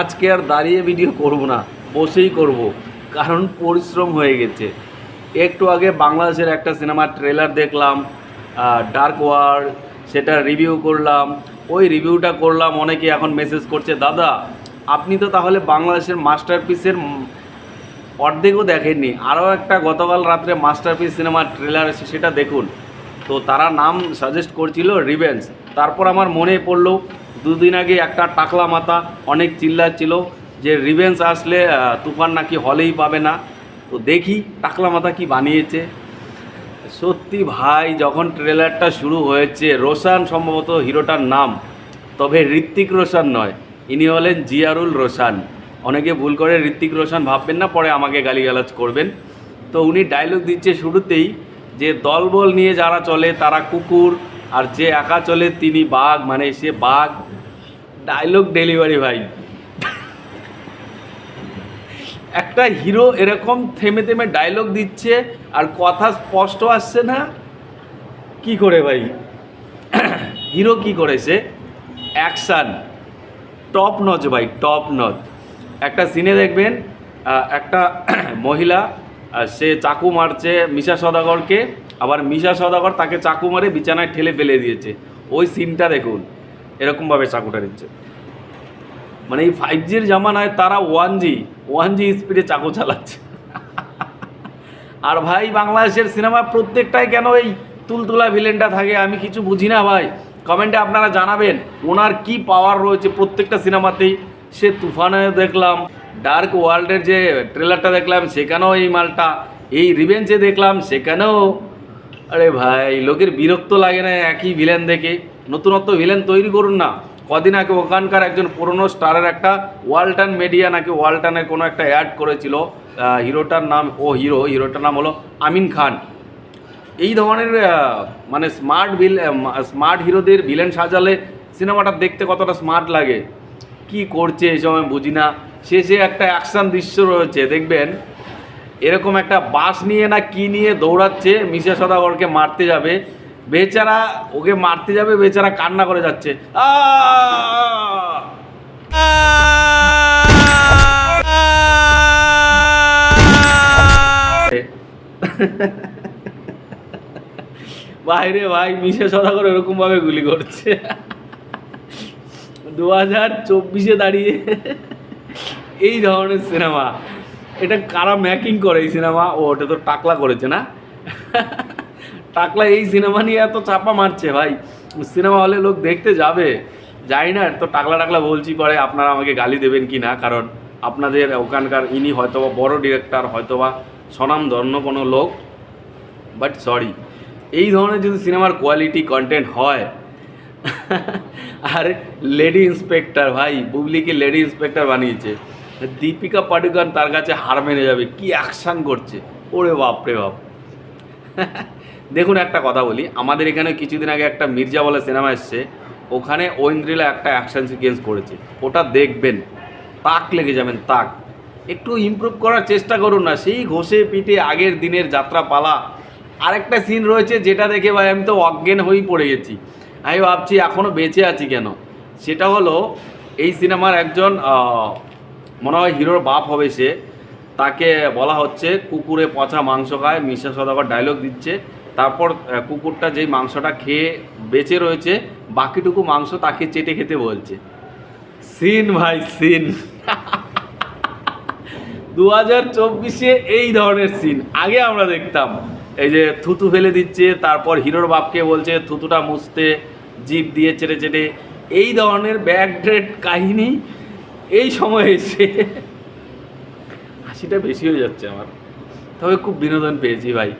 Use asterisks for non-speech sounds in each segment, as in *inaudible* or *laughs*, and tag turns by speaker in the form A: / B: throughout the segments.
A: আজকে আর দাঁড়িয়ে ভিডিও করব না, বসেই করব, কারণ পরিশ্রম হয়ে গেছে। একটু আগে বাংলাদেশের একটা সিনেমার ট্রেলার দেখলাম ডার্ক ওয়ার্ল্ড সেটা রিভিউ করলাম। ওই রিভিউটা করলাম, অনেকে এখন মেসেজ করছে, দাদা, আপনি তো তাহলে বাংলাদেশের মাস্টারপিসের অর্ধেকও দেখেননি। আরও একটা গতকাল রাত্রে মাস্টারপিস সিনেমার ট্রেলার এসে সেটা দেখুন। তো তারা নাম সাজেস্ট করছিল রিভেন্স তারপর আমার মনে পড়ল দুদিন আগে একটা টাকলা মাথা অনেক চিল্লাচ্ছিল যে রিভেন্স আসলে তুফান নাকি হলেই পাবে না। তো দেখি টাকলা মাথা কি বানিয়েছে। সত্যি ভাই, যখন ট্রেলারটা শুরু হয়েছে, রোশান সম্ভবত হিরোটার নাম, তবে ঋত্বিক রোশান নয়, ইনি হলেন জিয়ারুল রোশান। অনেকে ভুল করে ঋত্বিক রোশান ভাববেন না, পরে আমাকে গালিগালাজ করবেন। তো উনি ডায়লগ দিচ্ছে শুরুতেই যে দলবল নিয়ে যারা চলে, তারা কুকুর, আর যে একা চলে, তিনি বাঘ মানে সে বাঘ। ডায়লগ ডেলিভারি ভাই। একটা হিরো এরকম থেমে থেমে ডায়লগ দিচ্ছে আর কথা স্পষ্ট আসছে না, কি করে ভাই? হিরো কি করেছে? অ্যাকশান টপ নচ ভাই টপ নচ একটা সিনে দেখবেন একটা মহিলা সে চাকু মারছে মিশা সদাগরকে, আবার মিশা সদাগর তাকে চাকু মারে বিছানায় ঠেলে ফেলে দিয়েছে। ওই সিনটা দেখুন। এরকমভাবে চাকুটা দিচ্ছে মানে এই ফাইভ জির জামানায় তারা ওয়ান জি ওয়ান জি স্পিডে চাকু চালাচ্ছে। আর ভাই বাংলাদেশের সিনেমা প্রত্যেকটাই কেন এই তুলতুলা ভিলেনটা থাকে আমি কিছু বুঝি না ভাই। কমেন্টে আপনারা জানাবেন, ওনার কি পাওয়ার রয়েছে প্রত্যেকটা সিনেমাতেই সে তুফানে দেখলাম ডার্ক ওয়ার্ল্ডের যে ট্রেলারটা দেখলাম, সেখানেও এই মালটা, এই রিভেঞ্জে দেখলাম, সেখানেও। আরে ভাই, লোকের বিরক্ত লাগে না একই ভিলেন দেখে। নতুনত্ব ভিলেন তৈরি করুন না। কদিন আগে ওখানকার একজন পুরনো স্টারের একটা ওয়ালটন মিডিয়া নাকি ওয়ালটনের কোনো একটা অ্যাড করেছিল হিরোটার নাম, ও হিরো, হিরোটার নাম হলো আমিন খান। এই ধরনের মানে স্মার্ট ভিল স্মার্ট হিরোদের ভিলেন সাজালে সিনেমাটা দেখতে কতটা স্মার্ট লাগে? কি করছে এই সময় বুঝি না। শেষে একটা অ্যাকশন দৃশ্য রয়েছে, দেখবেন? এরকম একটা বাস নিয়ে না কি নিয়ে দৌড়াচ্ছে মিশা সদাগরকে মারতে যাবে। বেচারা ওকে মারতে যাবে, বেচারা কান্না করে যাচ্ছে। বাইরে ভাই মিশে সদাগর এরকম ভাবে গুলি করছে। দু হাজার চব্বিশে দাঁড়িয়ে এই ধরনের সিনেমা। এটা কারা ম্যাকিং করে এই সিনেমা? ও, ওটা তো টাকলা করেছে না? টাকলা এই সিনেমা নিয়ে এত চাপা মারছে ভাই। সিনেমা হলে লোক দেখতে যাবে। যাই না তো টাকলা টাকলা বলছি পরে আপনারা আমাকে গালি দেবেন কি না? কারণ আপনাদের ওখানকার ইনি হয়তোবা বড় ডিরেক্টর হয়তোবা স্বনামধন্য কোনো লোক। বাট সরি এই ধরনের যদি সিনেমার কোয়ালিটি কন্টেন্ট হয়, আর লেডি ইন্সপেক্টর ভাই বুবলিকে লেডি ইন্সপেক্টর বানিয়েছে। দীপিকা পাডুকন তার কাছে হার মেনে যাবে, কি অ্যাকশান করছে? ওরে বাপরে বাপ। *laughs* দেখুন, একটা কথা বলি। আমাদের এখানে কিছুদিন আগে একটা মির্জা বলে সিনেমা এসছে। ওখানে ঐন্দ্রিলা একটা অ্যাকশন সিকোয়েন্স করেছে। ওটা দেখবেন। তাক লেগে যাবেন, তাক। একটু ইমপ্রুভ করার চেষ্টা করুন না। সেই ঘষে পিটে আগের দিনের যাত্রা পালা আরেকটা সিন রয়েছে যেটা দেখে ভাই আমি তো অজ্ঞান হয়েই পড়ে গেছি। আমি ভাবছি এখনও বেঁচে আছি কেন? সেটা হলো, এই সিনেমার একজন মনে হয় হিরোর বাপ হবে সে। তাকে বলা হচ্ছে, কুকুরে পচা মাংস খায়। মিশা সদাগর ডায়লগ দিচ্ছে। তারপর কুকুরটা যেই মাংসটা খেয়ে বেঁচে রয়েছে, বাকিটুকু মাংস তাকে চেটে খেতে বলছে। সিন ভাই, সিন। *laughs* দু হাজার চব্বিশে এই ধরনের সিন। আগে আমরা দেখতাম, এই যে থুতু ফেলে দিচ্ছে, তারপর হিরোর বাপকে বলছে, থুতুটা মুছতে জিপ দিয়ে চেটে চেটে। এই ধরনের ব্যাকড্রেড কাহিনী এই সময় এসে হাসিটা বেশি হয়ে যাচ্ছে আমার। তবে খুব বিনোদন পেয়েছি ভাই।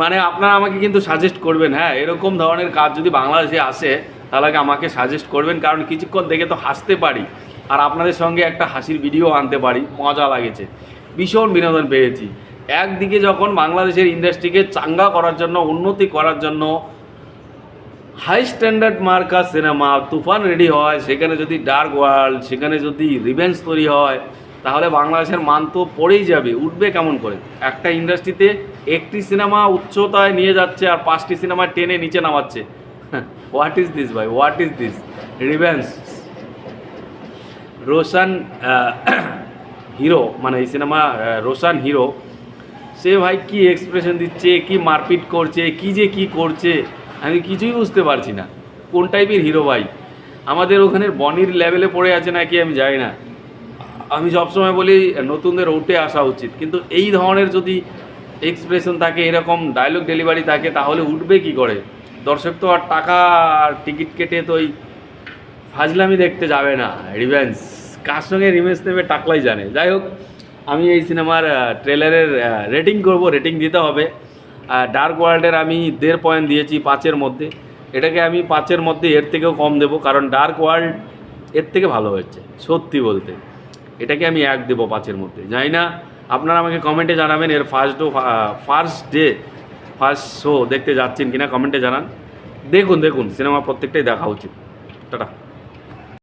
A: মানে আপনারা আমাকে কিন্তু সাজেস্ট করবেন হ্যাঁ এরকম ধরনের কাজ যদি বাংলাদেশে আসে, তাহলে আমাকে সাজেস্ট করবেন, কারণ কিছুক্ষণ দেখে তো হাসতে পারি। আর আপনাদের সঙ্গে একটা হাসির ভিডিও আনতে পারি, মজা লাগেছে। ভীষণ বিনোদন পেয়েছি। একদিকে যখন বাংলাদেশের ইন্ডাস্ট্রিকে চাঙ্গা করার জন্য, উন্নতি করার জন্য হাই স্ট্যান্ডার্ড মার্কা সিনেমা তুফান রেডি হয়, সেখানে যদি ডার্ক ওয়ার্ল্ড সেখানে যদি রিভেন্স তৈরি হয় তাহলে বাংলাদেশের মান তো পড়েই যাবে, উঠবে কেমন করে? একটা ইন্ডাস্ট্রিতে একটি সিনেমা উচ্চতায় নিয়ে যাচ্ছে আর পাঁচটি সিনেমা টেনে নিচে নামাচ্ছে। হোয়াট ইজ দিস ভাই? হোয়াট ইজ দিস রিভেন্স রোশান হিরো *clears throat* মানে এই সিনেমা রোশান হিরো সে ভাই কি এক্সপ্রেশন দিচ্ছে, কি মারপিট করছে, কি যে কি করছে, আমি কিছুই বুঝতে পারছি না। কোন টাইপের হিরো ভাই? আমাদের ওখানের বনির লেভেলে পড়ে আছে নাকি আমি জানি না। আমি সবসময় বলি, নতুনদের উঠে আসা উচিত। কিন্তু এই ধরনের যদি এক্সপ্রেশন থাকে, এরকম ডায়লগ ডেলিভারি থাকে, তাহলে উঠবে কি করে? দর্শক তো আর টাকা আর টিকিট কেটে তো ওই ফাজলামি দেখতে যাবে না। রিভেন্স কার সঙ্গে রিভেন্স নেবে টাকলাই জানে। যাই হোক, আমি এই সিনেমার ট্রেলারের রেটিং করব রেটিং দিতে হবে। ডার্ক ওয়ার্ল্ডের আমি দেড় পয়েন্ট দিয়েছি পাঁচের মধ্যে। এটাকে আমি পাঁচের মধ্যে এর থেকেও কম দেবো, কারণ ডার্ক ওয়ার্ল্ড এর থেকে ভালো হয়েছে, সত্যি বলতে। এটাকে আমি এক দেবো পাঁচের মধ্যে। জানি না, আপনারা আমাকে কমেন্টে জানাবেন, এর ফার্স্ট ডো ফার্স্ট ডে ফার্স্ট শো দেখতে যাচ্ছেন কিনা কমেন্টে জানান। দেখুন দেখুন সিনেমা প্রত্যেকটাই দেখা উচিত। টাটা।